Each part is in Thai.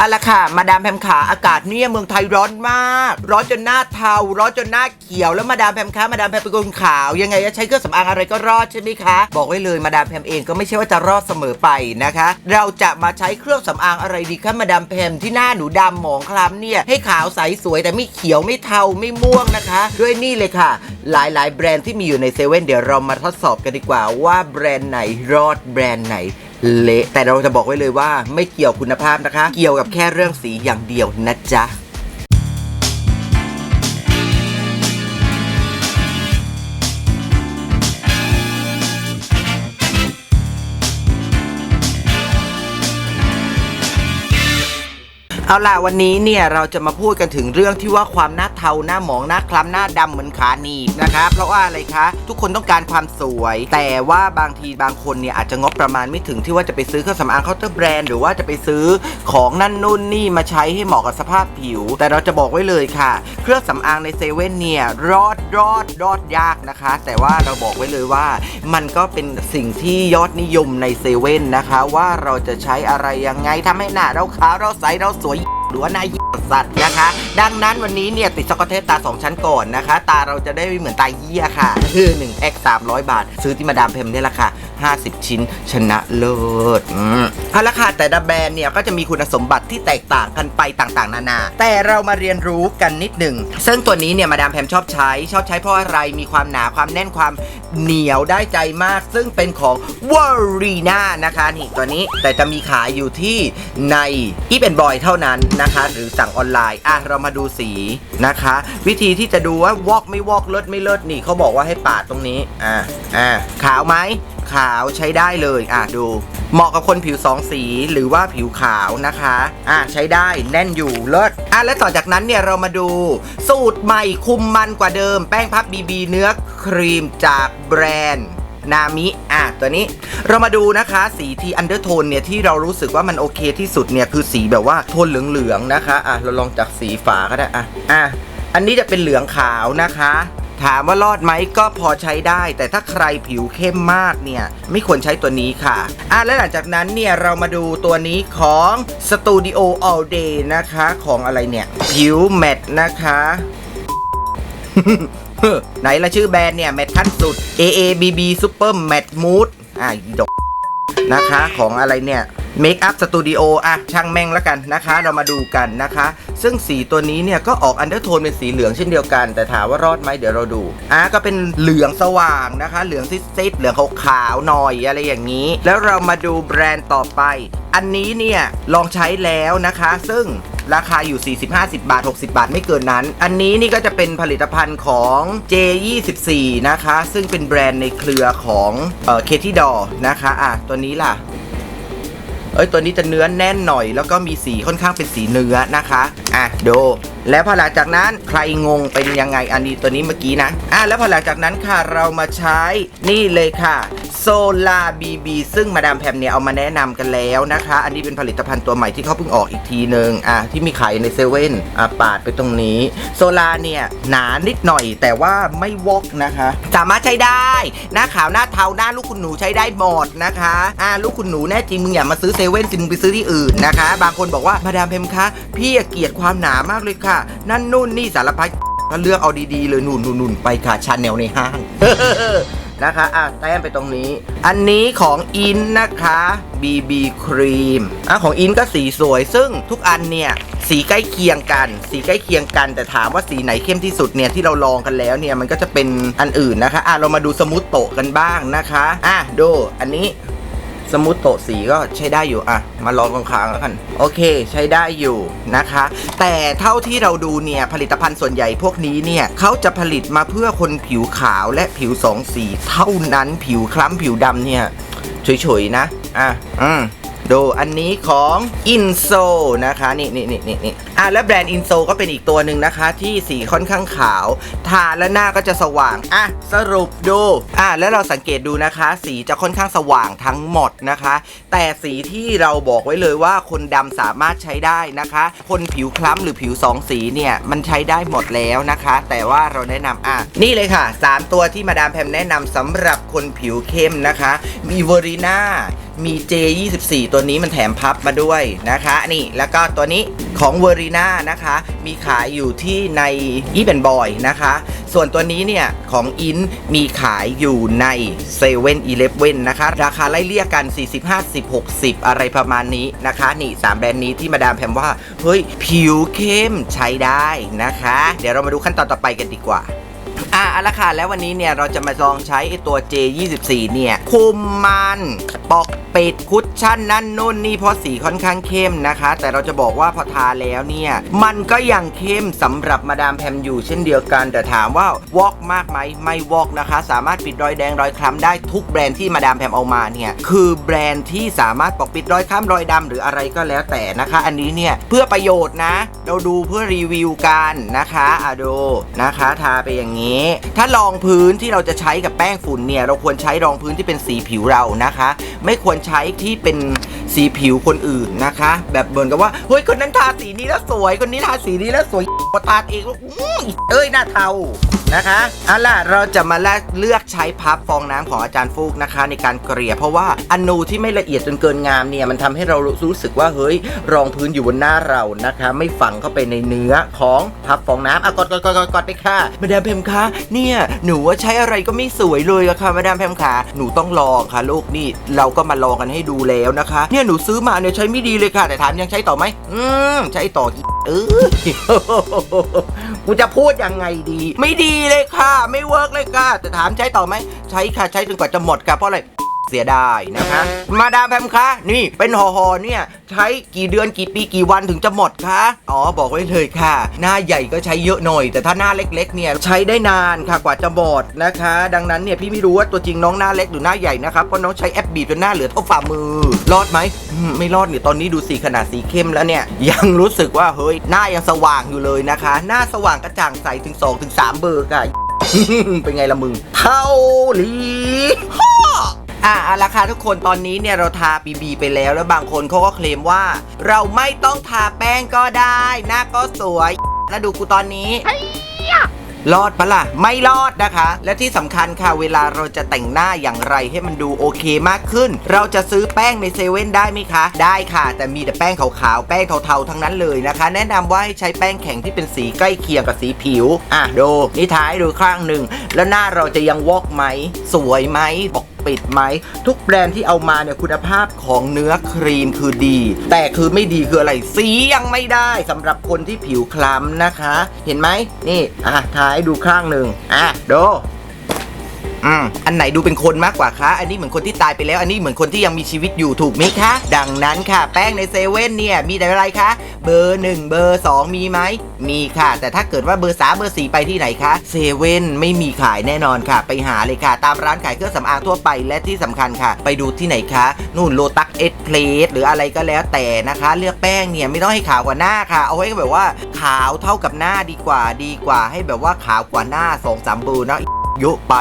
เอาละค่ะ มาดามแพมขาอากาศเนี่ยเมืองไทยร้อนมาก ร้อนจนหน้าเทา ร้อนจนหน้าเขียวแล้วมาดามแพมคะมาดามแพมเป็นคนขาว ยังไงจะใช้เครื่องสำอางอะไรก็รอดใช่ไหมคะ บอกไว้เลยมาดามแพมเองก็ไม่ใช่ว่าจะรอดเสมอไปนะคะ เราจะมาใช้เครื่องสำอางอะไรดีคะมาดามแพมที่หน้าหนูดำหมองคล้ำเนี่ยให้ขาวใสสวยแต่ไม่เขียวไม่เทาไม่ม่วงนะคะ ด้วยนี่เลยค่ะ หลายๆ แบรนด์ที่มีอยู่ในเซเว่นเดี๋ยวเรามาทดสอบกันดีกว่าว่าแบรนด์ไหนรอดแบรนด์ไหน เละแต่เราจะบอกไว้เลยว่าไม่เกี่ยวคุณภาพนะคะ เกี่ยวกับแค่เรื่องสีอย่างเดียวนะจ๊ะ เอาล่ะวันนี้เนี่ยเราจะมาพูดกันถึงเรื่องที่ว่าความหน้าเทาหน้าหมองหน้าคล้ำหน้าดำเหมือนขาหนีบนะคะเพราะว่าอะไรคะ ทุกคนต้องการความสวย แต่ว่าบางทีบางคนเนี่ยอาจจะงบประมาณไม่ถึงที่ว่าจะไปซื้อเครื่องสำอางเคาน์เตอร์แบรนด์หรือว่าจะไปซื้อของนั่นนู่นนี่มาใช้ให้เหมาะกับสภาพผิว แต่เราจะบอกไว้เลยค่ะ เครื่องสำอางในเซเว่นเนี่ยรอดรอดรอดยากนะคะ แต่ว่าเราบอกไว้เลยว่า มันก็เป็นสิ่งที่ยอดนิยมในเซเว่นนะคะ ว่าเราจะใช้อะไรยังไงทำให้หน้าเราขาวเราใสเราสวย หรือว่านายสัตว์นะคะ ดังนั้นวันนี้เนี่ยติดช็อกโกแลตตา 2 ชั้นก่อนนะคะ ตาเราจะได้ไม่เหมือนตาเยี่ยค่ะคือ1 x 300 บาท ซื้อที่มาดามเพมเนี่ยแหละค่ะ 50 ชิ้นชนะเลิศอืมเอาละค่ะแต่ละแบรนด์เนี่ยก็จะมีคุณสมบัติที่แตกต่างกันไปต่างๆ นานา แต่เรามาเรียนรู้กันนิดหนึ่งซึ่งตัวนี้เนี่ยมาดามแพมชอบใช้ชอบใช้เพราะอะไรมีความหนาความแน่นความเหนียวได้ใจมาก ซึ่งเป็นของวอรีนานะคะนี่ตัวนี้แต่จะมีขายอยู่ที่ในอีเป็นบอยเท่านั้นนะคะ หรือสั่งออนไลน์อะเรามาดูสีนะคะ วิธีที่จะดูว่าวอกไม่วอกเลิศไม่เลิศนี่เขาบอกว่าให้ปาดตรงนี้อะอะขาวไหม ขาวใช้ได้เลยอะดู เหมาะกับคนผิวสองสีหรือว่าผิวขาวนะคะอะใช้ได้แน่นอยู่เลิศอะและต่อจากนั้นเนี่ยเรามาดู สูตรใหม่คุมมันกว่าเดิม แป้งพับบีบีเนื้อครีมจากแบรนด์นามิ อะ ตัวนี้ เรามาดูนะคะ สีที่อันเดอร์โทนเนี่ย ที่เรารู้สึกว่ามันโอเคที่สุดเนี่ย คือสีแบบว่าโทนเหลือง ๆ นะคะ อะ เราลองจากสีฝาก็ได้ อะ อะ อันนี้จะเป็นเหลืองขาวนะคะ ถามว่ารอดไหมก็พอใช้ได้ แต่ถ้าใครผิวเข้มมากเนี่ยไม่ควรใช้ตัวนี้ค่ะอะและหลังจากนั้นเนี่ยเรามาดูตัวนี้ของ Studio All Day นะคะของอะไรเนี่ย ผิวแมตนะคะไหนละชื่อแบรนด์เนี่ย แมทขั้นสุด AABB Super Matte Mood อะดอกนะคะของอะไรเนี่ย Make Up Studio อะช่างแม่งแล้วกันนะคะ เรามาดูกันนะคะ ซึ่งสีตัวนี้เนี่ยก็ออกอันเดอร์โทนเป็นสีเหลืองเช่นเดียวกัน แต่ถามว่ารอดไหมเดี๋ยวเราดูอะก็เป็นเหลืองสว่างนะคะ เหลืองซิดๆเหลืองขาวๆหน่อยอะไรอย่างนี้ แล้วเรามาดูแบรนด์ต่อไป อันนี้เนี่ยลองใช้แล้วนะคะ ซึ่งราคาอยู่ 40 50 บาท 60 บาทไม่เกินนั้น อันนี้นี่ก็จะเป็นผลิตภัณฑ์ของ J24 นะคะ ซึ่งเป็นแบรนด์ในเครือของเอ่อ k ที่ดอนะคะ อะ ตัวนี้ล่ะ เอ้ยตัวนี้จะเนื้อแน่นหน่อย แล้วก็มีสีค่อนข้างเป็นสีเนื้อนะคะ อะดูแล้วพอหลังจากนั้นใครงงเป็นยังไงอันนี้ตัวนี้เมื่อกี้นะอะแล้วพอหลังจากนั้นค่ะเรามาใช้นี่เลยค่ะโซลาบีบีซึ่งมาดามแพมเนี่ยเอามาแนะนำกันแล้วนะคะ อันนี้เป็นผลิตภัณฑ์ตัวใหม่ที่เขาเพิ่งออกอีกทีหนึ่งอะที่มีขายในเซเว่นอะปาดไปตรงนี้ โซลาเนี่ยหนานิดหน่อย แต่ว่าไม่วอกนะคะ สามารถใช้ได้หน้าขาวหน้าเทาหน้าลูกคุณหนูใช้ได้หมดนะคะอ่าลูกคุณหนูแน่จริงมึงอย่ามาซื้อเซเว่นสิมึงไปซื้อที่อื่นนะคะ บางคนบอกว่ามาดามเพมคะพี่เกลียดความหนามากเลยค่ะนั่นนู่นนี่สารพัดก็เลือกเอาดีๆเลยนุ่นนุ่นนุ่นไปค่ะชาแนลในห้างนะคะอะแต้มไปตรงนี้ อันนี้ของอินนะคะ BB ครีมอะของอินก็สีสวย ซึ่งทุกอันเนี่ยสีใกล้เคียงกัน สีใกล้เคียงกัน แต่ถามว่าสีไหนเข้มที่สุดเนี่ยที่เราลองกันแล้วเนี่ยมันก็จะเป็นอันอื่นนะคะอะเรามาดูสมูทโตะกันบ้างนะคะอะดูอันนี้ สมูทโตสีก็ใช้ได้อยู่อะ มาลองกองค้างแล้วกัน โอเค ใช้ได้อยู่นะคะ แต่เท่าที่เราดูเนี่ย ผลิตภัณฑ์ส่วนใหญ่พวกนี้เนี่ยเขาจะผลิตมาเพื่อคนผิวขาวและผิวสองสี เท่านั้นผิวคล้ำผิวดำเนี่ยเฉยๆนะ อะ อืม ดูอันนี้ของ Inso นะคะนี่นี่นี่นี่นี่อะแล้วแบรนด์ Inso ก็เป็นอีกตัวหนึ่งนะคะ ที่สีค่อนข้างขาว ทาแล้วหน้าก็จะสว่าง อะ สรุปดู อะ แล้วเราสังเกตดูนะคะ สีจะค่อนข้างสว่างทั้งหมดนะคะ แต่สีที่เราบอกไว้เลยว่าคนดำสามารถใช้ได้นะคะ คนผิวคล้ำหรือผิวสองสีเนี่ยมันใช้ได้หมดแล้วนะคะ แต่ว่าเราแนะนำอะนี่เลยค่ะ 3 ตัวที่มาดามแพมแนะนำสำหรับคนผิวเข้มนะคะมีเวอรีนา มี J24 ตัวนี้มันแถมพับมาด้วยนะคะ นี่แล้วก็ตัวนี้ของเวอรีนานะคะ มีขายอยู่ที่ในอีเบนบอยนะคะ ส่วนตัวนี้เนี่ย ของอินมีขายอยู่ใน7 e เ e ่ e อเนะคะ ราคาไล่เลี่ยกัน 40 50 60 อะไรประมาณนี้นะคะ นี่ 3 แบรนด์นี้ที่มาดามแพมว่า เฮ้ย ผิวเข้มใช้ได้นะคะ เดี๋ยวเรามาดูขั้นตอนต่อไปกันดีกว่าอะเอาละค่ะแล้ววันนี้เนี่ยเราจะมาลองใช้ไอตัว J24 เนี่ยคุมมัน ปอกปิดคุชชั่นนั่นนู่นนี่เพราะสีค่อนข้างเข้มนะคะ แต่เราจะบอกว่าพอทาแล้วเนี่ย มันก็ยังเข้มสำหรับมาดามแพมอยู่เช่นเดียวกัน แต่ถามว่าวอกมากไหมไม่วอกนะคะ สามารถปิดรอยแดงรอยคล้ำได้ทุกแบรนด์ที่มาดามแพมเอามาเนี่ย คือแบรนด์ที่สามารถปกปิดรอยคล้ำรอยดำหรืออะไรก็แล้วแต่นะคะ อันนี้เนี่ยเพื่อประโยชน์นะ เราดูเพื่อรีวิวกันนะคะอะดูนะคะ ทาไปอย่างนี้ ถ้ารองพื้นที่เราจะใช้กับแป้งฝุ่นเนี่ยเราควรใช้รองพื้นที่เป็นสีผิวเรานะคะไม่ควรใช้ที่เป็นสีผิวคนอื่นนะคะ แบบเหมือนกับว่าเฮ้ยคนนั้นทาสีนี้แล้วสวย คนนี้ทาสีนี้แล้วสวยพอทาเองล้วอื้อเอ้ยหน้าเทานะคะเอาล่ะเราจะมาเลือกใช้พับฟองน้ำของอาจารย์ฟูกนะคะ ในการเกลี่ยเพราะว่าอนูที่ไม่ละเอียดจนเกินงามเนี่ยมันทำให้เรารู้สึกว่าเฮ้ยรองพื้นอยู่บนหน้าเรานะคะ ไม่ฝังเข้าไปในเนื้อของพับฟองน้ำอะกดกดกดกดกดไปค่ะมาดามเพมคะเนี่ยหนูว่าใช้อะไรก็ไม่สวยเลยอะค่ะมาดามเพมคะหนูต้องลองค่ะลูกนี่เราก็มาลองกันให้ดูแล้วนะคะ เนี่ยหนูซื้อมาเนี่ยใช้ไม่ดีเลยค่ะ แต่ถามยังใช้ต่อไหมอืมใช้ต่ออีกเออกูจะพูดยังไงดี ไม่ดีเลยค่ะ ไม่เวิร์กเลยค่ะ แต่ถามใช้ต่อไหมใช้ค่ะใช้จนกว่าจะหมดค่ะเพราะอะไร เสียดายนะคะ มาดามแพมคะ นี่เป็นห่อๆเนี่ยใช้กี่เดือนกี่ปีกี่วันถึงจะหมดคะอ๋อบอกไว้เลยค่ะ หน้าใหญ่ก็ใช้เยอะหน่อย แต่ถ้าหน้าเล็กๆเนี่ยใช้ได้นานค่ะกว่าจะหมดนะคะ ดังนั้นเนี่ยพี่ไม่รู้ว่าตัวจริงน้องหน้าเล็กหรือหน้าใหญ่นะครับเพราะน้องใช้แอปบีบจนหน้าเหลือเท่าฝ่ามือ รอดไหมอืมไม่รอดเนี่ยตอนนี้ดูสีขนาดสีเข้มแล้วเนี่ยยังรู้สึกว่าเฮ้ยหน้ายังสว่างอยู่เลยนะคะ หน้าสว่างกระจ่างใสถึง2ถึง3เบอร์ค่ะเป็นไงละมึง เท่าหลีฮ่ ออะเอาละค่ะทุกคนตอนนี้เนี่ยเราทาบีบีไปแล้ว แล้วบางคนเขาก็เคลมว่า เราไม่ต้องทาแป้งก็ได้ หน้าก็สวย แล้วดูกูตอนนี้รอดปะล่ะ ไม่รอดนะคะ และที่สำคัญค่ะเวลาเราจะแต่งหน้าอย่างไรให้มันดูโอเคมากขึ้น เราจะซื้อแป้งในเซเว่นได้ไหมคะ ได้ค่ะ แต่มีแต่แป้งขาวๆ แป้งเทาๆ ทั้งนั้นเลยนะคะ แนะนำว่าให้ใช้แป้งแข็งที่เป็นสีใกล้เคียงกับสีผิว อะดูนี่ท้ายดูข้างหนึ่ง แล้วหน้าเราจะยังวอกไหม สวยไหมบอกปิดไหม ทุกแบรนด์ที่เอามาเนี่ยคุณภาพของเนื้อครีมคือดี แต่คือไม่ดีคืออะไรสียังไม่ได้สำหรับคนที่ผิวคล้ำนะคะ เห็นไหมนี่อะทายดูข้างหนึ่งอะดู อืมอันไหนดูเป็นคนมากกว่าคะ อันนี้เหมือนคนที่ตายไปแล้ว อันนี้เหมือนคนที่ยังมีชีวิตอยู่ถูกไหมคะ ดังนั้นค่ะ แป้งในเซเว่นเนี่ยมีแต่อะไรคะ เบอร์หนึ่งเบอร์สองมีไหม มีค่ะ แต่ถ้าเกิดว่าเบอร์สามเบอร์สี่ไปที่ไหนคะเซเว่นไม่มีขายแน่นอนค่ะ ไปหาเลยค่ะ ตามร้านขายเครื่องสำอางทั่วไปและที่สำคัญค่ะ ไปดูที่ไหนคะนู่นโลตัสเอ็ดเพลสหรืออะไรก็แล้วแต่นะคะ เลือกแป้งเนี่ยไม่ต้องให้ขาวกว่าหน้าค่ะ เอาไว้แบบว่าขาวเท่ากับหน้าดีกว่าดีกว่าให้แบบว่าขาวกว่าหน้าสองสามเบอร์เนาะ เยอะไป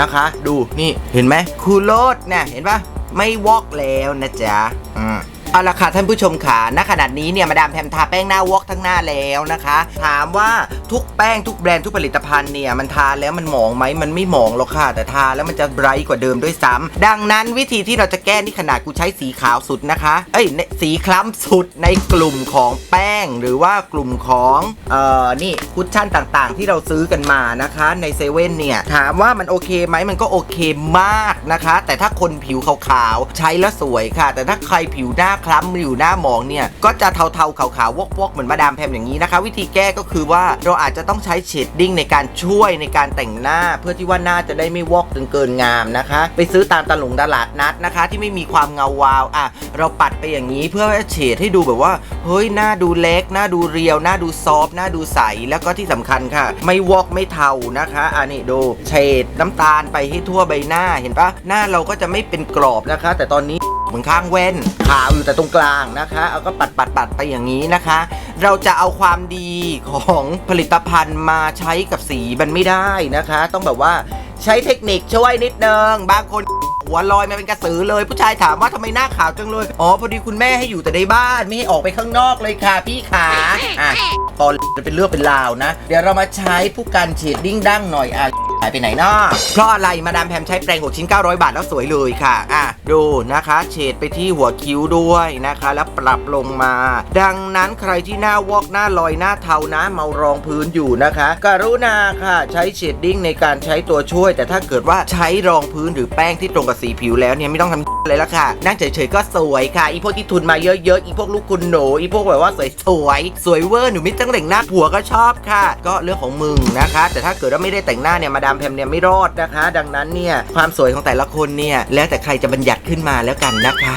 นะคะ ดูนี่เห็นไหมคูโรดเนี่ยเห็นปะไม่วอกแล้วนะจ๊ะอืม เอาละค่ะท่านผู้ชมขาณขนาดนี้เนี่ยมาดามแพมทาแป้งหน้าวอกทั้งหน้าแล้วนะคะ ถามว่าทุกแป้งทุกแบรนด์ทุกผลิตภัณฑ์เนี่ยมันทาแล้วมันหมองไหมมันไม่หมองหรอกค่ะ แต่ทาแล้วมันจะไบรท์กว่าเดิมด้วยซ้ำดังนั้นวิธีที่เราจะแก้นี่ขนาดกูใช้สีขาวสุดนะคะ เอ้ยสีคล้ำสุดในกลุ่มของแป้งหรือว่ากลุ่มของเอ่อนี่คุชชั่นต่างๆ ที่เราซื้อกันมานะคะ ในเซเว่นเนี่ยถามว่ามันโอเคไหมมันก็โอเคมากนะคะ แต่ถ้าคนผิวขาวๆใช้แล้วสวยค่ะ แต่ถ้าใครผิวหน้าคล้ำอยู่หน้าหมองเนี่ยก็จะเทาๆขาวๆวอกๆเหมือนมาดามแพมอย่างนี้นะคะ วิธีแก้ก็คือว่าเราอาจจะต้องใช้เชดดิ้งในการช่วยในการแต่งหน้า เพื่อที่ว่าหน้าจะได้ไม่วอกจนเกินงามนะคะ ไปซื้อตามตลงตลาดนัดนะคะ ที่ไม่มีความเงาวาวอะเราปัดไปอย่างนี้เพื่อเฉดให้ดูแบบว่าเฮ้ยหน้าดูเล็ก หน้าดูเรียว หน้าดูซอฟหน้าดูใสแล้วก็ที่สำคัญค่ะ ไม่วอกไม่เทานะคะอันนี้ดูเฉดน้ำตาลไปให้ทั่วใบหน้าเห็นปะหน้าเราก็จะไม่เป็นกรอบนะคะ แต่ตอนนี้ เหมือนข้างแว่นขาวอยู่แต่ตรงกลางนะคะเอาก็ปัดปัดปัดไปอย่างนี้นะคะ เราจะเอาความดีของผลิตภัณฑ์มาใช้กับสีมันไม่ได้นะคะ ต้องแบบว่าใช้เทคนิคช่วยนิดนึงบางคนหัวลอยมาเป็นกระสือเลย ผู้ชายถามว่าทำไมหน้าขาวจังเลยอ๋อพอดีคุณแม่ให้อยู่แต่ในบ้านไม่ให้ออกไปข้างนอกเลยค่ะพี่ขาอะตอนจะเป็นเรื่องเป็นราวนะ เดี๋ยวเรามาใช้ผู้กันเฉดดิ้งดั้งหน่อยอะ หายไปไหนเนาะเพราะอะไรมาดามแพมใช้แปรง6ชิ้น 900 บาทแล้วสวยเลยค่ะ อะ ดูนะคะ เฉดไปที่หัวคิ้วด้วยนะคะ แล้วปรับลงมา ดังนั้นใครที่หน้าวอกหน้าลอยหน้าเทานะเมารองพื้นอยู่นะคะ กรุณาค่ะ ใช้เชดดิ้งในการใช้ตัวช่วย แต่ถ้าเกิดว่าใช้รองพื้นหรือแป้งที่ตรงกับสีผิวแล้วเนี่ยไม่ต้องทำเลยละค่ะ นั่งเฉยๆก็สวยค่ะ อีพวกที่ทุนมาเยอะๆ อีพวกลูกคุณหนู อีพวกแบบว่าสวยสวยสวยเวอร์หนูไม่ต้องแต่งหน้าผัวก็ชอบค่ะ ก็เรื่องของมึงนะคะ แต่ถ้าเกิดว่าไม่ได้แต่งหน้าเนี่ยมาดามแพมเนี่ยไม่รอดนะคะ ดังนั้นเนี่ยความสวยของแต่ละคนเนี่ยแล้วแต่ใครจะบัญญัติขึ้นมาแล้วกันนะคะ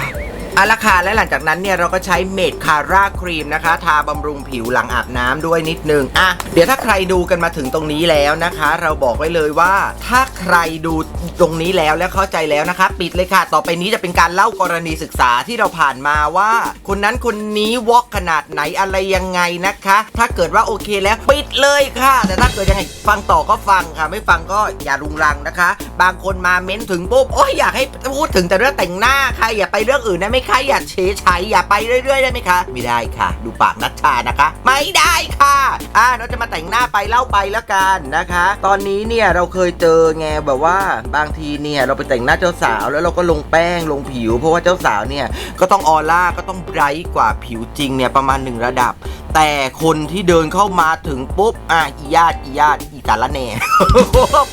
อาละค่ะและหลังจากนั้นเนี่ยเราก็ใช้เมดคาร่าครีมนะคะ ทาบำรุงผิวหลังอาบน้ำด้วยนิดนึงอะเดี๋ยวถ้าใครดูกันมาถึงตรงนี้แล้วนะคะ เราบอกไว้เลยว่า ถ้าใครดูตรงนี้แล้วและเข้าใจแล้วนะคะ ปิดเลยค่ะ ต่อไปนี้จะเป็นการเล่ากรณีศึกษาที่เราผ่านมาว่า คนนั้นคนนี้วอกขนาดไหนอะไรยังไงนะคะ ถ้าเกิดว่าโอเคแล้วปิดเลยค่ะ แต่ถ้าเกิดยังไงฟังต่อก็ฟังค่ะ ไม่ฟังก็อย่ารุงรังนะคะ บางคนมาเม้นถึงปุ๊บโอ้ยอยากให้พูดถึงแต่เรื่องแต่งหน้าค่ะอย่าไปเรื่องอื่นได้ไหมคะ อย่าเฉยชัยอย่าไปเรื่อยๆได้ไหมคะ ไม่ได้ค่ะ ดูปากนัชชานะคะ ไม่ได้ค่ะอ่าเราจะมาแต่งหน้าไปเล่าไปแล้วกันนะคะ ตอนนี้เนี่ยเราเคยเจอไงแบบว่าบางทีเนี่ยเราไปแต่งหน้าเจ้าสาว แล้วเราก็ลงแป้งลงผิว เพราะว่าเจ้าสาวเนี่ยก็ต้องออร่าก็ต้องไบรท์กว่าผิวจริงเนี่ยประมาณหนึ่งระดับ แต่คนที่เดินเข้ามาถึงปุ๊บอะอีญาติอีญาติอีสารแหน่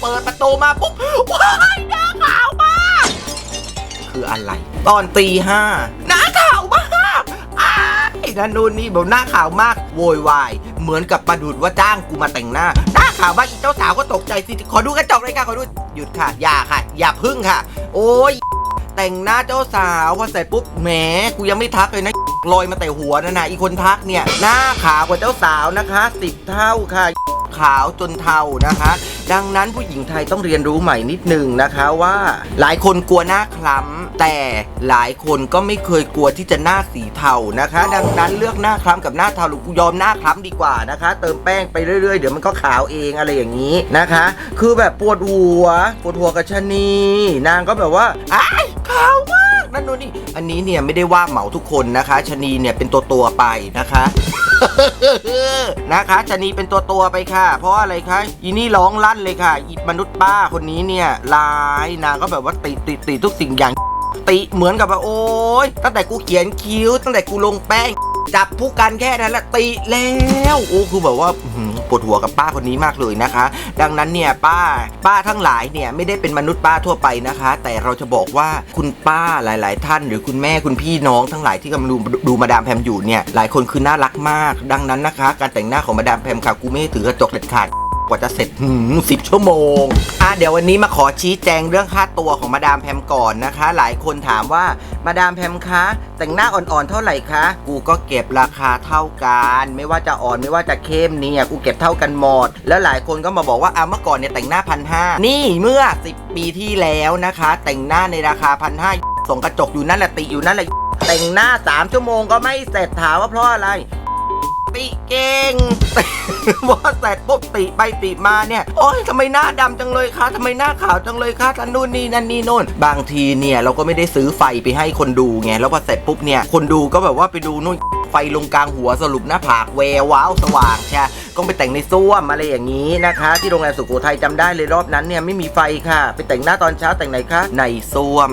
เปิดประตูมาปุ๊บว้ายหน้าขาวมากคืออะไร ตอนตีห้าหน้าขาวมากอ้ายนั่นนู่นนี่แบอกหน้าขาวมากโวยวายเหมือนกับประดุดว่าจ้างกูมาแต่งหน้า หน้าขาวมากอีเจ้าสาวก็ตกใจสิขอดูกระจกเลยค่ะขอดูหยุดค่ะอย่าค่ะ อย่าพึ่งค่ะ โอ้ยแต่งหน้าเจ้าสาวพอเสร็จปุ๊บแหมกูยังไม่ทักเลยนะลอยมาแต่หัวนะนะอีคนทักเนี่ย หน้าขาวกว่าเจ้าสาวนะคะสิบเท่าค่ะ ขาวจนเทานะคะ ดังนั้นผู้หญิงไทยต้องเรียนรู้ใหม่นิดหนึ่งนะคะว่าหลายคนกลัวหน้าคล้ำแต่หลายคนก็ไม่เคยกลัวที่จะหน้าสีเทานะคะ ดังนั้นเลือกหน้าคล้ำกับหน้าเทาหรือกูยอมหน้าคล้ำดีกว่านะคะ เติมแป้งไปเรื่อยๆ เดี๋ยวมันก็ขาวเองอะไรอย่างนี้นะคะ คือแบบปวดหัวปวดหัวกับชนีนางก็แบบว่าอ้ายขาวมาก นั่นนู่นนี่ อันนี้เนี่ยไม่ได้ว่าเหมาทุกคนนะคะชะนีเนี่ยเป็นตัวตัวไปนะคะนะคะชะนีเป็นตัวตัวไปค่ะ เพราะอะไรคะอีนี่ร้องลั่นเลยค่ะอีมนุษย์ป้าคนนี้เนี่ยร้ายนางก็แบบว่าติติติทุกสิ่งอย่างติเหมือนกับว่าโอ๊ยตั้งแต่กูเขียนคิ้ว ตั้งแต่กูลงแป้ง จับผู้กันแค่นั้นแหละตีแล้วโอ้คือแบบว่าปวดหัวกับป้าคนนี้มากเลยนะคะ ดังนั้นเนี่ยป้าป้าทั้งหลายเนี่ยไม่ได้เป็นมนุษย์ป้าทั่วไปนะคะ แต่เราจะบอกว่าคุณป้าหลาย ๆ ท่าน หรือคุณแม่คุณพี่น้องทั้งหลายที่กำลังดูดูมาดามแพมอยู่เนี่ยหลายคนคือน่ารักมาก ดังนั้นนะคะ การแต่งหน้าของมาดามแพมค่ะกูไม่ถือกระจกเด็ดขาด ว่าจะเสร็จสิบชั่วโมง อะเดี๋ยววันนี้มาขอชี้แจงเรื่องค่าตัวของมาดามแพมก่อนนะคะ หลายคนถามว่ามาดามแพมคะ แต่งหน้าอ่อนๆเท่าไหร่คะ กูก็เก็บราคาเท่ากัน ไม่ว่าจะอ่อนไม่ว่าจะเข้มเนี่ยกูเก็บเท่ากันหมด แล้วหลายคนก็มาบอกว่าอะเมื่อก่อนเนี่ยแต่งหน้าพันห้านี่เมื่อ 10 ปีที่แล้วนะคะ แต่งหน้าในราคาพันห้าส่งกระจกอยู่นั่นแหละติอยู่นั่นแหละแต่งหน้า 3 ชั่วโมงก็ไม่เสร็จถามว่าเพราะอะไร ติเก่งว่าเสร็จปุ๊บติไปติมาเนี่ยโอ้ยทำไมหน้าดำจังเลยคะทำไมหน้าขาวจังเลยคะทันนู่นนี่นั่นนี่โน่นบางทีเนี่ยเราก็ไม่ได้ซื้อไฟไปให้คนดูไงแล้วพอเสร็จปุ๊บเนี่ยคนดูก็แบบว่าไปดูนู่นไฟลงกลางหัวสรุปหน้าผากแววว้าวสว่างใช่ก็ไปแต่งในส้วมอะไรอย่างนี้นะคะ ที่โรงแรมสุโขทัยจำได้เลยรอบนั้นเนี่ยไม่มีไฟค่ะ ไปแต่งหน้าตอนเช้าแต่งไหนคะในส้วม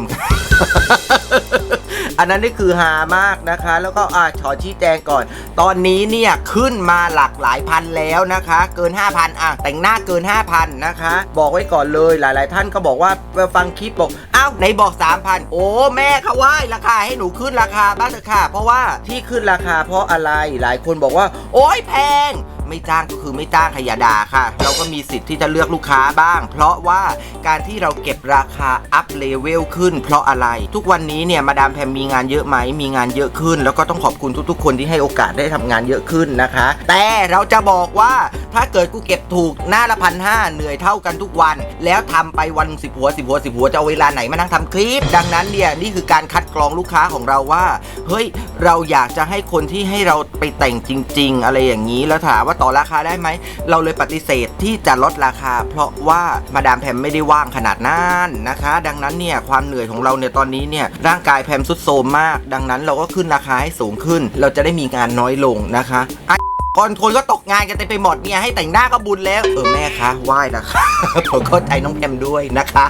อันนั้นนี่คือฮามากนะคะ แล้วก็อ่าขอชี้แจงก่อน ตอนนี้เนี่ยขึ้นมาหลักหลายพันแล้วนะคะ เกิน 5,000 อะ แต่งหน้าเกิน 5,000 นะคะ บอกไว้ก่อนเลยหลาย ๆ ท่านก็บอกว่าฟังคลิปบอกอ้าวไหนบอก 3,000 โอ้แม่เขาว่าราคาให้หนูขึ้นราคาบ้างเถอะค่ะ เพราะว่าที่ขึ้นราคาเพราะอะไรหลายคนบอกว่า โอ๊ยแพง ไม่จ้างก็คือไม่จ้างค่ะอย่าด่าค่ะ เราก็มีสิทธิ์ที่จะเลือกลูกค้าบ้าง เพราะว่าการที่เราเก็บราคาอัพเลเวลขึ้น เพราะอะไร ทุกวันนี้เนี่ยมาดามแพมมีงานเยอะไหมมีงานเยอะขึ้น แล้วก็ต้องขอบคุณทุกๆ คนที่ให้โอกาสได้ทำงานเยอะขึ้นนะคะ แต่เราจะบอกว่าถ้าเกิดกูเก็บถูกหน้าละพันห้าเหนื่อยเท่ากันทุกวัน แล้วทำไปวันสิบหัวสิบหัวสิบหัวจะเอาเวลาไหนมานั่งทำคลิป ดังนั้นเนี่ยนี่คือการคัดกรองลูกค้าของเราว่า เฮ้ย เราอยากจะให้คนที่ให้เราไปแต่งจริง ๆ อะไรอย่างนี้แล้วถามว่าต่อราคาได้ไหม เราเลยปฏิเสธที่จะลดราคา เพราะว่ามาดามแพมไม่ได้ว่างขนาดนั้นนะคะ ดังนั้นเนี่ยความเหนื่อยของเราเนี่ยตอนนี้เนี่ยร่างกายแพมสุดโทรมมาก ดังนั้นเราก็ขึ้นราคาให้สูงขึ้น เราจะได้มีงานน้อยลงนะคะอะคนคนก็ตกงานกันเต็มไปหมดเนี่ยให้แต่งหน้าก็บุญแล้ว เออแม่คะไหว้นะคะผมเข้าใจน้องแอมด้วยนะคะ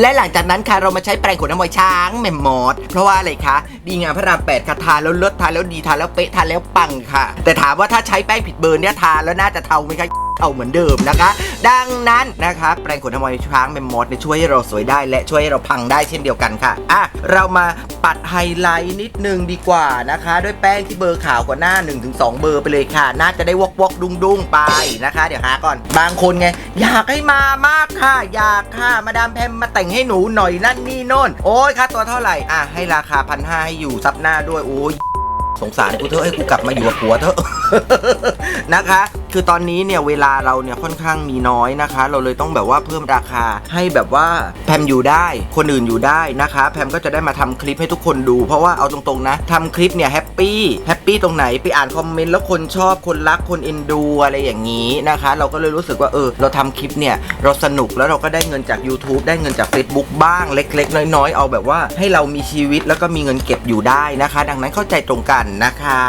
และหลังจากนั้นค่ะเรามาใช้แปรงขนน้ำมอยช้างแมมมอสเพราะว่าอะไรคะดีงามพระรามแปดค่ะทาแล้วลดทาแล้วดีทาแล้วเป๊ะทาแล้วปังค่ะ แต่ถามว่าถ้าใช้แป้งผิดเบอร์เนี่ยทาแล้วน่าจะเทาไหมคะ เทาเหมือนเดิมนะคะ ดังนั้นนะคะแปรงขนน้ำมอยช้างแมมมอสช่วยให้เราสวยได้ และช่วยให้เราพังได้เช่นเดียวกันค่ะอะเรามาปัดไฮไลท์นิดนึงดีกว่านะคะ ด้วยแป้งที่เบอร์ขาวกว่าหน้า 1-2 เบอร์ไปเลยค่ะ น่าจะได้วอกวอกดุงดุงไปนะคะ เดี๋ยวหาก่อน บางคนไง อยากให้มามากค่ะ อยากค่ะ มาดามแพมมาแต่งให้หนูหน่อยนั่นนี่โน่น โอ้ยค่าตัวเท่าไหร่ อะ ให้ราคาพันห้าให้อยู่ซับหน้าด้วย โอ้ยสงสารกูเถอะให้กูกลับมาอยู่กับผัวเถอะนะคะ คือตอนนี้เนี่ยเวลาเราเนี่ยค่อนข้างมีน้อยนะคะ เราเลยต้องแบบว่าเพิ่มราคาให้แบบว่าแพมอยู่ได้ คนอื่นอยู่ได้นะคะ แพมก็จะได้มาทำคลิปให้ทุกคนดู เพราะว่าเอาตรงๆนะทำคลิปเนี่ยแฮปปี้แฮปปี้ตรงไหนไปอ่านคอมเมนต์แล้วคนชอบคนรักคนเอ็นดูอะไรอย่างนี้นะคะ เราก็เลยรู้สึกว่าเออ เราทำคลิปเนี่ยเราสนุกแล้วเราก็ได้เงินจาก YouTube ได้เงินจาก Facebook บ้างเล็ก ๆ น้อยๆ เอาแบบว่าให้เรามีชีวิตแล้วก็มีเงินเก็บอยู่ได้นะคะ ดังนั้นเข้าใจตรงกันนะคะ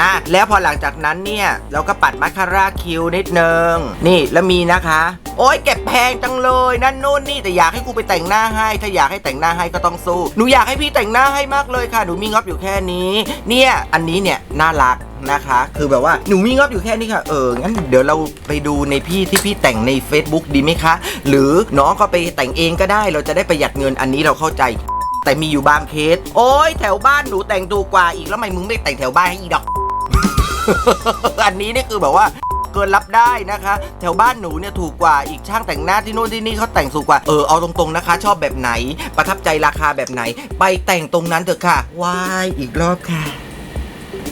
อะแล้วพอหลังจากนั้นเนี่ยเราก็ปัดมาคาร่าคิวนิดนึง นี่แล้วมีนะคะ โอ้ยเก็บแพงจังเลยนั่นนู่นนี่แต่อยากให้กูไปแต่งหน้าให้ ถ้าอยากให้แต่งหน้าให้ก็ต้องสู้หนูอยากให้พี่แต่งหน้าให้มากเลยค่ะหนูมีงบอยู่แค่นี้ เนี่ยอันนี้เนี่ยน่ารักนะคะ คือแบบว่าหนูมีงบอยู่แค่นี้ค่ะ เออ งั้นเดี๋ยวเราไปดูในพี่ที่พี่แต่งใน Facebook ดีไหมคะ หรือน้องก็ไปแต่งเองก็ได้ เราจะได้ประหยัดเงินอันนี้เราเข้าใจ แต่มีอยู่บางเคส โอ้ยแถวบ้านหนูแต่งถูกกว่าอีกแล้วทำไมมึงไม่แต่งแถวบ้านให้อีดอก อันนี้นี่คือแบบว่า เกินรับได้นะคะ แถวบ้านหนูเนี่ยถูกกว่าอีกช่างแต่งหน้าที่โน่นที่นี่เขาแต่งสูงกว่าเออเอาตรงๆนะคะ ชอบแบบไหน ประทับใจราคาแบบไหน ไปแต่งตรงนั้นเถอะค่ะวายอีกรอบค่ะ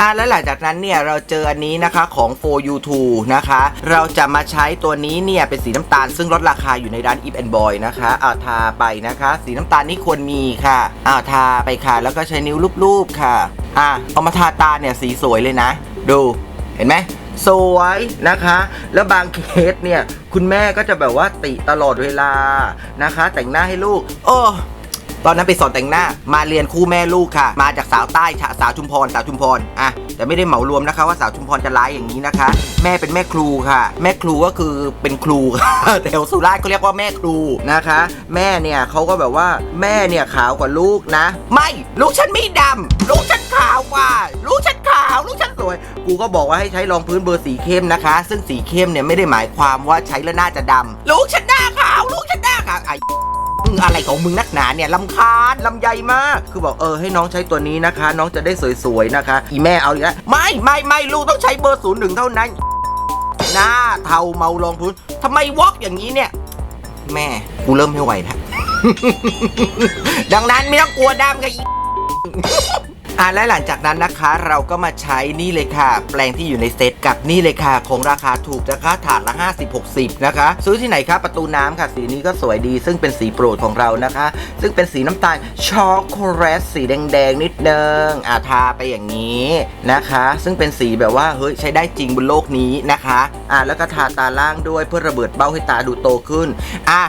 อะแล้วหลังจากนั้นเนี่ยเราเจออันนี้นะคะของ for you t o นะคะ เราจะมาใช้ตัวนี้เนี่ยเป็นสีน้ำตาล ซึ่งลดราคาอยู่ในร้าน Ip and Boy นะคะอ่าทาไปนะคะ สีน้ำตาลนี่ควรมีค่ะอ่าทาไปค่ะ แล้วก็ใช้นิ้วลูบๆค่ะอะเอามาทาตาเนี่ยสีสวยเลยนะ ดูเห็นไหม สวยนะคะ แล้วบางเคสเนี่ย คุณแม่ก็จะแบบว่าติตลอดเวลานะคะ แต่งหน้าให้ลูก โอ้ ตอนนั้นไปสอนแต่งหน้า มาเรียนคู่แม่ลูกค่ะ มาจากสาวใต้สาวชุมพรสาวชุมพรอะแต่ไม่ได้เหมารวมนะคะ ว่าสาวชุมพรจะร้ายอย่างนี้นะคะ แม่เป็นแม่ครูค่ะ แม่ครูก็คือเป็นครูค่ะแถวสุราษฎร์เขาเรียกว่าแม่ครูนะคะ แม่เนี่ยเขาก็แบบว่าแม่เนี่ยขาวกว่าลูกนะ ไม่ลูกฉันไม่ดำลูกฉันขาวกว่าลูกฉันขาวลูกฉันสวย กูก็บอกว่าให้ใช้รองพื้นเบอร์สีเข้มนะคะ ซึ่งสีเข้มเนี่ยไม่ได้หมายความว่าใช้แล้วน่าจะดำลูกฉันหน้าขาวลูกฉันหน้าขาวไอ มึงอะไรของมึงนักหนาเนี่ยลำคาญลำใหญ่มาก คือบอกเออให้น้องใช้ตัวนี้นะคะ น้องจะได้สวยๆนะคะ อีแม่เอาอีกแล้วไม่ไม่ไม่ลูกต้องใช้เบอร์ศูนย์หนึ่งเท่านั้น หน้าเทาเมาลองพุ้นทำไมวอกอย่างนี้เนี่ย แม่กูเริ่มไม่ไหวแล้วดังนั้นไม่ต้องกลัวดำกับอี อ่าและหลังจากนั้นนะคะเราก็มาใช้นี่เลยค่ะ แปลงที่อยู่ในเซตกับนี่เลยค่ะของราคาถูกนะคะถาดละ 50 60 นะคะ ซื้อที่ไหนคะประตูน้ำค่ะ สีนี้ก็สวยดี ซึ่งเป็นสีโปรดของเรานะคะ ซึ่งเป็นสีน้ำตาลช็อกโกแลตสีแดงๆ นิดนึงอ่าทาไปอย่างนี้นะคะ ซึ่งเป็นสีแบบว่าเฮ้ยใช้ได้จริงบนโลกนี้นะคะอ่าแล้วก็ทาตาล่างด้วยเพื่อระเบิดเบ้าให้ตาดูโตขึ้นอะ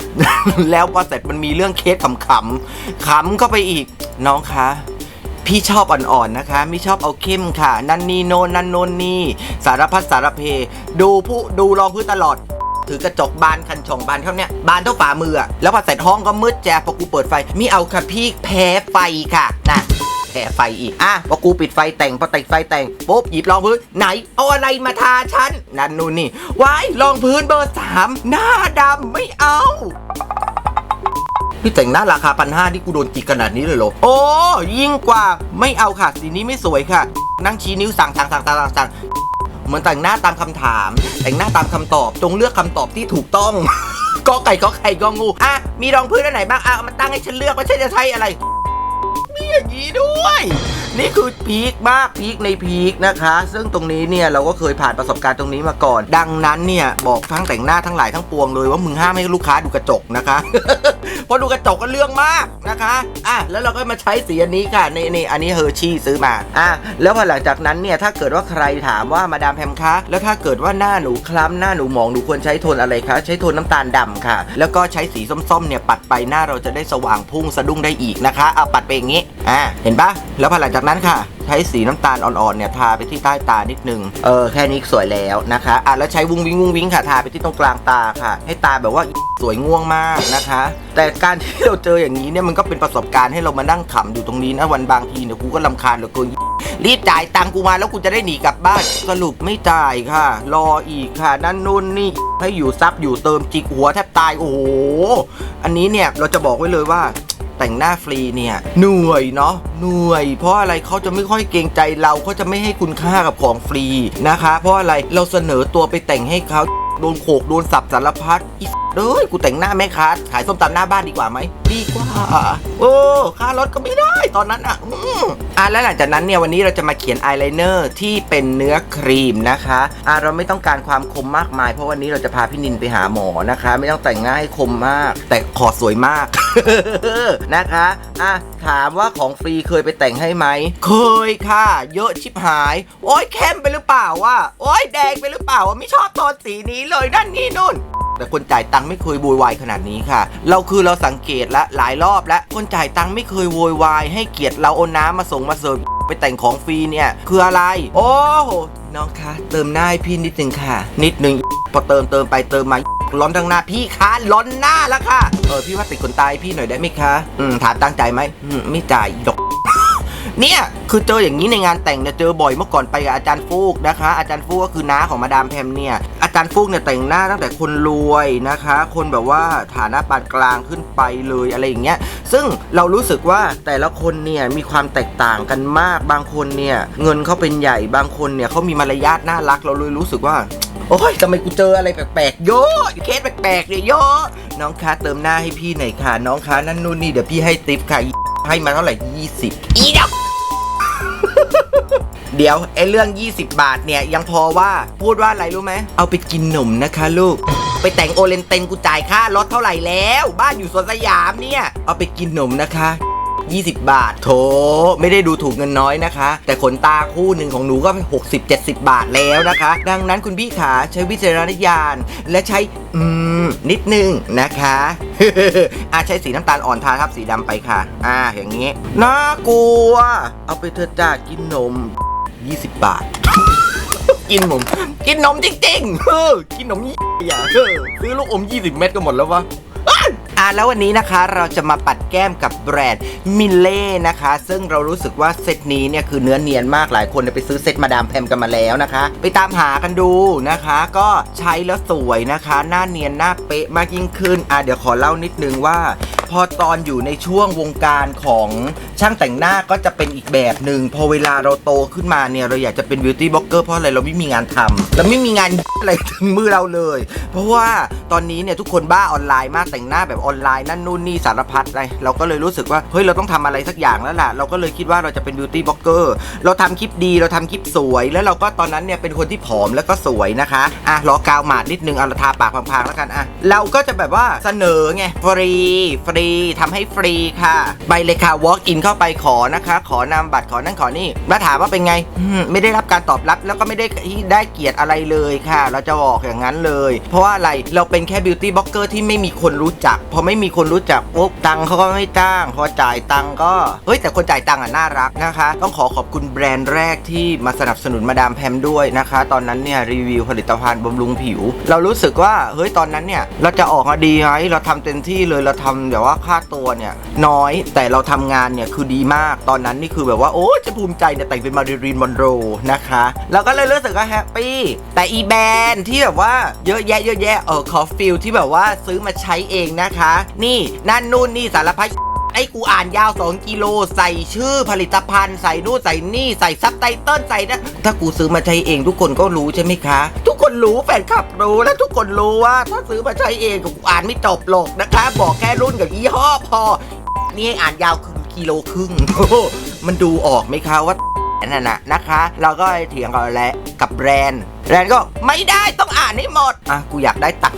แล้วพอเสร็จมันมีเรื่องเคสขำๆขำเข้าไปอีกน้องคะ พี่ชอบอ่อนๆนะคะไม่ชอบเอาเข้มค่ะ นั่นนี่โนนนั่นโนนนี่ สารพัดสารเพ ดูผู้ดูรองพื้นตลอด ถือกระจกบานคันช่องบานเขาเนี่ยบานเท่าฝ่ามืออะแล้วพอเสร็จห้องก็มืดแจพอกูเปิดไฟมีเอาค่ะพี่แพ้ไฟค่ะนะแพ้ไฟอีก อะพอกูปิดไฟแต่ง พอติดไฟแต่ง ปุ๊บ หยิบรองพื้น ไหน เอาอะไรมาทาฉัน นั่นนู่นนี่ ไว้รองพื้นเบอร์สามหน้าดำไม่เอา พี่แต่งหน้าราคาพันห้าที่กูโดนจิกขนาดนี้เลยเหรอ โอ้ ยิ่งกว่าไม่เอาค่ะ สีนี้ไม่สวยค่ะ นั่งชี้นิ้วสั่งสั่งสั่งสั่งสั่งงเหมือนแต่งหน้าตามคำถาม แต่งหน้าตามคำตอบจงเลือกคำตอบที่ถูกต้องก็ไก่ก็ไข่ก็งูอะมีรองพื้นอันไหนบ้างอะเอามาตั้งให้ฉันเลือกว่าฉันจะใช้อะไร อย่างนี้ด้วย นี่คือพีคมากพีคในพีคนะคะ ซึ่งตรงนี้เนี่ยเราก็เคยผ่านประสบการณ์ตรงนี้มาก่อน ดังนั้นเนี่ยบอกทั้งแต่งหน้าทั้งหลายทั้งปวงเลยว่ามึงห้ามให้ลูกค้าดูกระจกนะคะเพราะดูกระจกก็เรื่องมากนะคะอะแล้วเราก็มาใช้สีอันนี้ค่ะนี่นี่อันนี้เฮอร์ชี่ซื้อมาอะแล้วพอหลังจากนั้นเนี่ยถ้าเกิดว่าใครถามว่ามาดามแพมคะแล้วถ้าเกิดว่าหน้าหนูคล้ำหน้าหนูหมองหนูควรใช้โทนอะไรคะใช้โทนน้ำตาลดำค่ะ แล้วก็ใช้สีส้มๆเนี่ยปัดไปหน้าเราจะได้สว่างพุ่งสะดุ้งได้อีกนะคะเอาปัดไปอย่างนี้อ่าเห็นปะแล้วพอหลังจากนั้นค่ะ ใช้สีน้ำตาลอ่อนๆเนี่ยทาไปที่ใต้ตานิดนึงเออแค่นี้สวยแล้วนะคะอะแล้วใช้วุ้งวิ้งวุ้งวิ้งค่ะทาไปที่ตรงกลางตาค่ะ ให้ตาแบบว่าสวยง่วงมากนะคะ แต่การที่เราเจออย่างนี้เนี่ยมันก็เป็นประสบการณ์ให้เรามานั่งขำอยู่ตรงนี้นะวันบางทีเนี่ยกูก็ลำคาญเหลือเกินรีบจ่ายตังกูมาแล้วกูจะได้หนีกลับบ้านสรุปไม่จ่ายค่ะ รออีกค่ะนั่นนู่นนี่ให้อยู่ซับอยู่เติมจิกหัวแทบตายโอ้โหอันนี้เนี่ยเราจะบอกไว้เลยว่า แต่งหน้าฟรีเนี่ยเหนื่อยเนาะเหนื่อย เพราะอะไรเขาจะไม่ค่อยเกรงใจเราเขาจะไม่ให้คุณค่ากับของฟรีนะคะ เพราะอะไรเราเสนอตัวไปแต่งให้เขาโดนโขกโดนสับสารพัดอีเด้ยกูแต่งหน้าแม่ค้าขายส้มตำหน้าบ้านดีกว่าไหมดีกว่าโอ้ค่ารถก็ไม่ได้ตอนนั้นอะอืมอะแล้วหลังจากนั้นเนี่ยวันนี้เราจะมาเขียนอายไลเนอร์ที่เป็นเนื้อครีมนะคะอะเราไม่ต้องการความคมมากมาย เพราะวันนี้เราจะพาพี่นินไปหาหมอนะคะ ไม่ต้องแต่งหน้าให้คมมาก แต่ขอสวยมาก นะคะอะถามว่าของฟรีเคยไปแต่งให้ไหม เคยค่ะ เยอะชิบหาย โอ้ยเข้มไปหรือเปล่าวะโอ้ยแดงไปหรือเปล่าวะไม่ชอบโทนสีนี้เลยนั่นนี่นู่นแต่คนจ่ายตังค์ไม่เคยโวยวายขนาดนี้ค่ะ เราคือเราสังเกตและหลายรอบแล้วคนจ่ายตังค์ไม่เคยโวยวายให้เกียรติเราโอนน้ำมาส่งมาเสิร์ฟ ไปแต่งของฟรีเนี่ย คืออะไร โอ้โหน้องคะเติมหน้าให้พี่นิดนึงค่ะ นิดนึงพอเติมเติมไปเติมมาร้อนทั้งหน้าพี่คะร้อนหน้าแล้วค่ะเออพี่ว่าติดขนตายพี่หน่อยได้ไหมคะอืมถามตั้งใจไหมอืมไม่จ่ายดอก เนี่ยคือเจออย่างนี้ในงานแต่งเนี่ยเจอบ่อยเมื่อก่อนไปกับอาจารย์ฟูกนะคะ อาจารย์ฟูกก็คือน้าของมาดามแพมเนี่ยอาจารย์ฟูกเนี่ยแต่งหน้าตั้งแต่คนรวยนะคะ คนแบบว่าฐานะปานกลางขึ้นไปเลยอะไรอย่างเงี้ยซึ่งเรารู้สึกว่าแต่ละคนเนี่ยมีความแตกต่างกันมากบางคนเนี่ยเงินเขาเป็นใหญ่บางคนเนี่ยเขามีมารยาทน่ารักเราเลยรู้สึกว่าโอ้ยทำไมกูเจออะไรแปลกๆเยอะเคสแปลกๆเนี่ยเยอะน้องคะเติมหน้าให้พี่หน่อยค่ะ น้องคะนั่นนู่นนี่เดี๋ยวพี่ให้ติปค่ะ ให้มาเท่าไหร่20อีดอกเดี๋ยวไอ้เรื่อง 20 บาทเนี่ยยังพอว่าพูดว่าอะไรรู้ไหม เอาไปกินหนมนะคะลูก ไปแต่งโอเลนเตนกูจ่ายค่ารถเท่าไหร่แล้ว บ้านอยู่สวนสยามเนี่ย เอาไปกินหนมนะคะ 20 บาท โถไม่ได้ดูถูกเงินน้อยนะคะ แต่ขนตาคู่หนึ่งของหนูก็ 60 70 บาทแล้วนะคะ ดังนั้นคุณพี่ขาใช้วิจารณญาณ และใช้ อืม นิดนึงนะคะอะใช้สีน้ำตาลอ่อนทาทับสีดำไปค่ะ อ่าอย่างนี้ น่ากลัว เอาไปเถอจ้ากินนม 20 บาท กินนมกินนมจริงๆเออกินนมยี่อย่าเออซื้อลูกอม 20 เม็ดก็หมดแล้ววะ อะแล้ววันนี้นะคะเราจะมาปัดแก้มกับแบรนด์มิลเล่นะคะ ซึ่งเรารู้สึกว่าเซตนี้เนี่ยคือเนื้อเนียนมากหลายคนไปซื้อเซตมาดามแพมกันมาแล้วนะคะ ไปตามหากันดูนะคะ ก็ใช้แล้วสวยนะคะ หน้าเนียนหน้าเป๊ะมากยิ่งขึ้นอะเดี๋ยวขอเล่านิดนึงว่า พอตอนอยู่ในช่วงวงการของช่างแต่งหน้าก็จะเป็นอีกแบบหนึ่งพอเวลาเราโตขึ้นมาเนี่ยเราอยากจะเป็นบิวตี้บล็อกเกอร์เพราะอะไรเราไม่มีงานทำเราไม่มีงานอะไรถึงมือเราเลย เพราะว่าตอนนี้เนี่ยทุกคนบ้าออนไลน์มากแต่งหน้าแบบออนไลน์นั่นนู่นนี่สารพัดเลยเราก็เลยรู้สึกว่าเฮ้ยเราต้องทำอะไรสักอย่างแล้วล่ะเราก็เลยคิดว่าเราจะเป็นบิวตี้บล็อกเกอร์เราทำคลิปดีเราทำคลิปสวย แล้วเราก็ตอนนั้นเนี่ยเป็นคนที่ผอมแล้วก็สวยนะคะอะรอกาวหมาดนิดนึงเอาละทาปากพังๆแล้วกันอะเราก็จะแบบว่าเสนอไงฟรีฟรีทำให้ฟรีค่ะ ไปเลยค่ะ walk in เข้าไปขอนะคะ ขอนำบัตรขอนั่นขอนี่แล้วถามว่าเป็นไงไม่ได้รับการตอบรับแล้วก็ไม่ได้ได้เกียรติอะไรเลยค่ะ เราจะบอกอย่างนั้นเลย เพราะว่าอะไรเราเป็นแค่บิวตี้บล็อกเกอร์ที่ไม่มีคนรู้จักพอไม่มีคนรู้จักปุ๊บตังค์เขาก็ไม่จ้างพอจ่ายตังค์ก็เฮ้ยแต่คนจ่ายตังค์อะน่ารักนะคะ ต้องขอขอบคุณแบรนด์แรกที่มาสนับสนุนมาดามแพมด้วยนะคะ ตอนนั้นเนี่ยรีวิวผลิตภัณฑ์บำรุงผิว เรารู้สึกว่าเฮ้ยตอนนั้นเนี่ยเราจะออกมาดีไหมเราทำเต็มที่เลยเราทำแบบว่าค่าตัวเนี่ยน้อยแต่เราทำงานเนี่ยคือดีมากตอนนั้นนี่คือแบบว่าโอ้จะภูมิใจเนี่ยแต่งเป็นมาริลีนมอนโรนะคะเราก็เลยรู้สึกว่าแฮปปี้แต่อีแบรนด์ที่แบบว่าเยอะแยะเยอะแยะเออคอฟฟิลที่แบบว่าซื้อมาใช้เองนะคะ นี่นั่นนู่นนี่สารพัด ไอ้กูอ่านยาว 2 กิโลใส่ชื่อผลิตภัณฑ์ ใส่นู่นใส่นี่ใส่ซับไตเติลใส่นะถ้ากูซื้อมาใช้เองทุกคนก็รู้ใช่ไหมคะ ทุกคนรู้แฟนคลับรู้และทุกคนรู้ว่า ถ้าซื้อมาใช้เองกูอ่านไม่จบหรอกนะคะ บอกแค่รุ่นกับยี่ห้อพอ นี่อ่านยาวคือกิโลครึ่งมันดูออกไหมคะว่านั่นน่ะนะคะ เราก็เถียงกับแลกับแบรนด์แบรนด์ก็ไม่ได้ต้องอ่านให้หมดอะกูอยากได้ตัง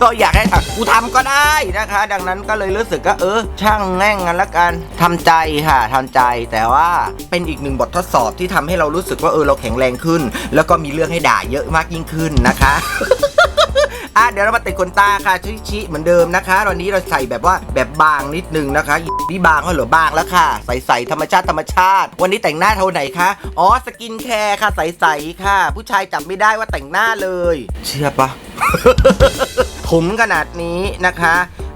ก็อยากให้กูทำก็ได้นะคะ ดังนั้นก็เลยรู้สึกก็เออ ช่างแง่งกันละกันทำใจค่ะทำใจแต่ว่าเป็นอีกหนึ่งบททดสอบที่ทำให้เรารู้สึกว่าเออเราแข็งแรงขึ้น แล้วก็มีเรื่องให้ด่าเยอะมากยิ่งขึ้นนะคะ อะเดี๋ยวเรามาติดขนตาค่ะชิชิเหมือนเดิมนะคะตอนนี้เราใส่แบบว่าแบบบางนิดนึงนะคะนี่บางก็เหรอบางแล้วค่ะ ใสๆธรรมชาติธรรมชาติ วันนี้แต่งหน้าเท่าไหนคะอ๋อสกินแคร์ค่ะใสๆค่ะ ผู้ชายจำไม่ได้ว่าแต่งหน้าเลย เชื่อปะผมขนาดนี้นะคะ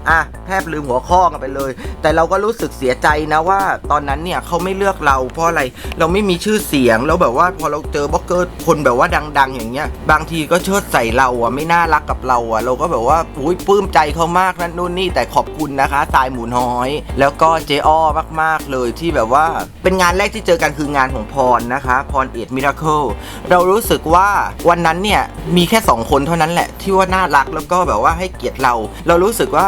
อะแทบลืมหัวข้อกันไปเลย แต่เราก็รู้สึกเสียใจนะว่า ตอนนั้นเนี่ยเขาไม่เลือกเราเพราะอะไรเราไม่มีชื่อเสียงแล้วแบบว่าพอเราเจอบล็อกเกอร์คนแบบว่าดัง ๆ อย่างเงี้ย บางทีก็เชิดใส่เราอะไม่น่ารักกับเราอะ เราก็แบบว่าอุ้ยปลื้มใจเขามากนั่นนู่นนี่แต่ขอบคุณนะคะทรายหมูน้อย แล้วก็เจอ้อมากๆเลยที่แบบว่าเป็นงานแรกที่เจอกันคืองานของพรนะคะพรเอ็ดมิราเคิลเรารู้สึกว่าวันนั้นเนี่ยมีแค่สองคนเท่านั้นแหละที่ว่าน่ารักแล้วก็แบบว่าให้เกียรติเรา เรารู้สึกว่า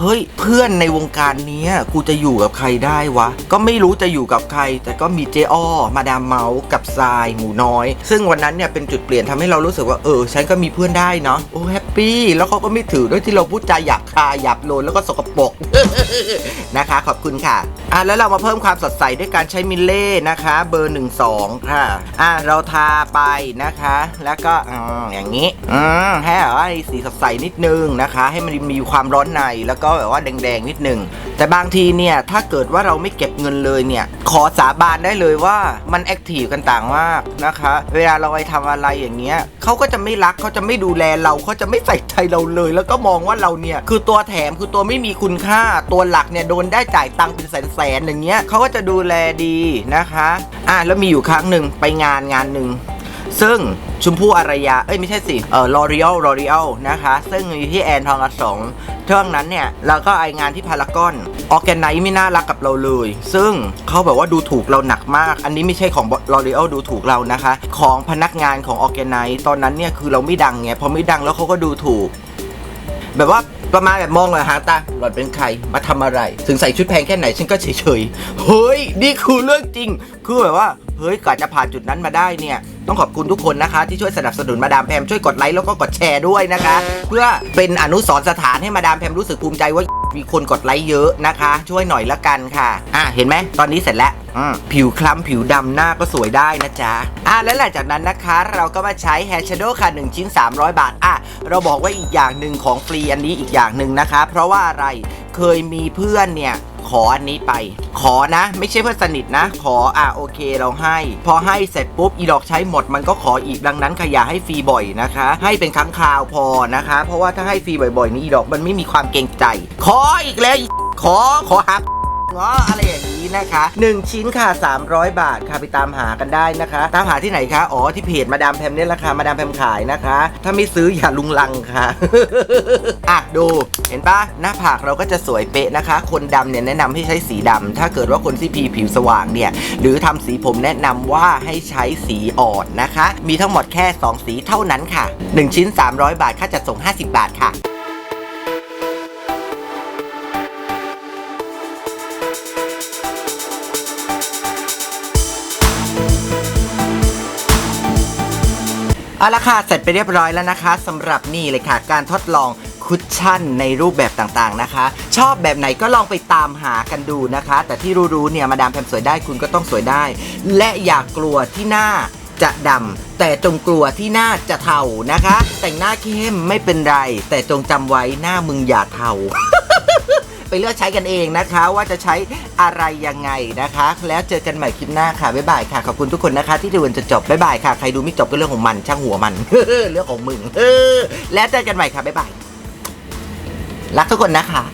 เฮ้ยเพื่อนในวงการนี้กูจะอยู่กับใครได้วะ ก็ไม่รู้จะอยู่กับใคร แต่ก็มีเจอ้อมาดามเมาส์กับทรายหมูน้อย ซึ่งวันนั้นเนี่ยเป็นจุดเปลี่ยนทำให้เรารู้สึกว่าเออฉันก็มีเพื่อนได้เนาะโอ้แฮปปี้แล้วเขาก็ไม่ถือด้วยที่เราพูดจาหยาบคายหยาบโลนแล้วก็สกปรกนะคะ ขอบคุณค่ะอะแล้วเรามาเพิ่มความสดใสด้วยการใช้มิลเล่นะคะ เบอร์ 1 2 ค่ะอะเราทาไปนะคะ แล้วก็อย่างนี้อืมให้แบบว่าสีสดใสนิดนึงนะคะ ให้มันมีความร้อนในแล้วก็แบบว่าแดงๆนิดนึงแต่บางทีเนี่ยถ้าเกิดว่าเราไม่เก็บเงินเลยเนี่ยขอสาบานได้เลยว่ามันแอคทีฟกันต่างมากนะคะ เวลาเราไปทำอะไรอย่างเงี้ยเขาก็จะไม่รักเขาจะไม่ดูแลเราเขาจะไม่ใส่ใจเราเลย แล้วก็มองว่าเราเนี่ยคือตัวแถมคือตัวไม่มีคุณค่าตัวหลักเนี่ยโดนได้จ่ายตังค์เป็นแสนๆอย่างเงี้ยเขาก็จะดูแลดีนะคะอะแล้วมีอยู่ครั้งหนึ่งไปงานงานหนึ่ง ซึ่งชมพู่อารยา เอ้ยไม่ใช่สิเออลอรีอ l ลอรีอ l นะคะ ซึ่งมีที่แอนทองอัสองช่วงนั้นเนี่ยเราก็ไองานที่พารากอนออแกนไนไม่น่ารักกับเราเลย ซึ่งเขาแบบว่าดูถูกเราหนักมาก อันนี้ไม่ใช่ของลอรีอ l ดูถูกเรานะคะ ของพนักงานของออแกนไนตอนนั้นเนี่ยคือเราไม่ดังไงพอไม่ดังแล้วเขาก็ดูถูก แบบว่าประมาณแบบมองเลยหางตาหลอนเป็นใครมาทำอะไร ถึงใส่ชุดแพงแค่ไหนฉันก็เฉยๆเฮ้ยนี่คือเรื่องจริง คือแบบว่า เฮ้ยกว่าจะผ่านจุดนั้นมาได้เนี่ย ต้องขอบคุณทุกคนนะคะ ที่ช่วยสนับสนุนมาดามแพมช่วยกดไลค์แล้วก็กดแชร์ด้วยนะคะ เพื่อเป็นอนุสรณ์สถานให้มาดามแพมรู้สึกภูมิใจว่ามีคนกดไลค์เยอะนะคะ ช่วยหน่อยละกันค่ะ อะเห็นไหมตอนนี้เสร็จแล้วผิวคล้ำผิวดำหน้าก็สวยได้นะจ๊ะ อะแล้วหลังจากนั้นนะคะ เราก็มาใช้ Hair Shadow ค่ะ 1 ชิ้น 300 บาท อะ เราบอกว่าอีกอย่างหนึ่งของฟรีอันนี้อีกอย่างหนึ่งนะคะ เพราะว่าอะไรเคยมีเพื่อนเนี่ย ขออันนี้ไป ขอนะ ไม่ใช่เพื่อนสนิทนะ ขออะโอเคเราให้ พอให้เสร็จปุ๊บอีดอกใช้หมดมันก็ขออีกดังนั้นขยาให้ฟรีบ่อยนะคะ ให้เป็นครั้งคราวพอนะคะ เพราะว่าถ้าให้ฟรีบ่อยๆนี่อีดอกมันไม่มีความเกรงใจ ขออีกแล้วขอขอหัก เงาะอะไรอย่างนี้นะคะ 1 ชิ้นค่ะ 300 บาทค่ะไปตามหากันได้นะคะ ตามหาที่ไหนคะ อ๋อที่เพจมาดามแพมเนี่ยแหละค่ะมาดามแพมขายนะคะ ถ้าไม่ซื้ออย่าลุงลังค่ะ อะดูเห็นปะหน้าผากเราก็จะสวยเป๊ะนะคะ คนดำเนี่ยแนะนำให้ใช้สีดำถ้าเกิดว่าคนที่พีผิวสว่างเนี่ยหรือทำสีผมแนะนำว่าให้ใช้สีอ่อนนะคะ มีทั้งหมดแค่ 2 สีเท่านั้นค่ะ 1 ชิ้น 300 บาทค่าจัดส่ง 50 บาทค่ะ เอาละค่ะเสร็จไปเรียบร้อยแล้วนะคะสำหรับนี่เลยค่ะ การทดลองคุชชั่นในรูปแบบต่างๆนะคะ ชอบแบบไหนก็ลองไปตามหากันดูนะคะ แต่ที่รู้ๆเนี่ยมาดามแพมสวยได้คุณก็ต้องสวยได้ และอย่ากกลัวที่หน้าจะดำแต่จงกลัวที่หน้าจะเทานะคะ แต่งหน้าเข้มไม่เป็นไร แต่จงจำไว้หน้ามึงอย่าเทา ไปเลือกใช้กันเองนะคะ ว่าจะใช้อะไรยังไงนะคะ แล้วเจอกันใหม่คลิปหน้าค่ะบ๊ายบายค่ะขอบคุณทุกคนนะคะ ที่ดูจนจบบ๊ายบายค่ะใครดูไม่จบก็เรื่องของมันช่างหัวมันเรื่องของมึงแล้วเจอกันใหม่ค่ะบ๊ายบายรักทุกคนนะคะ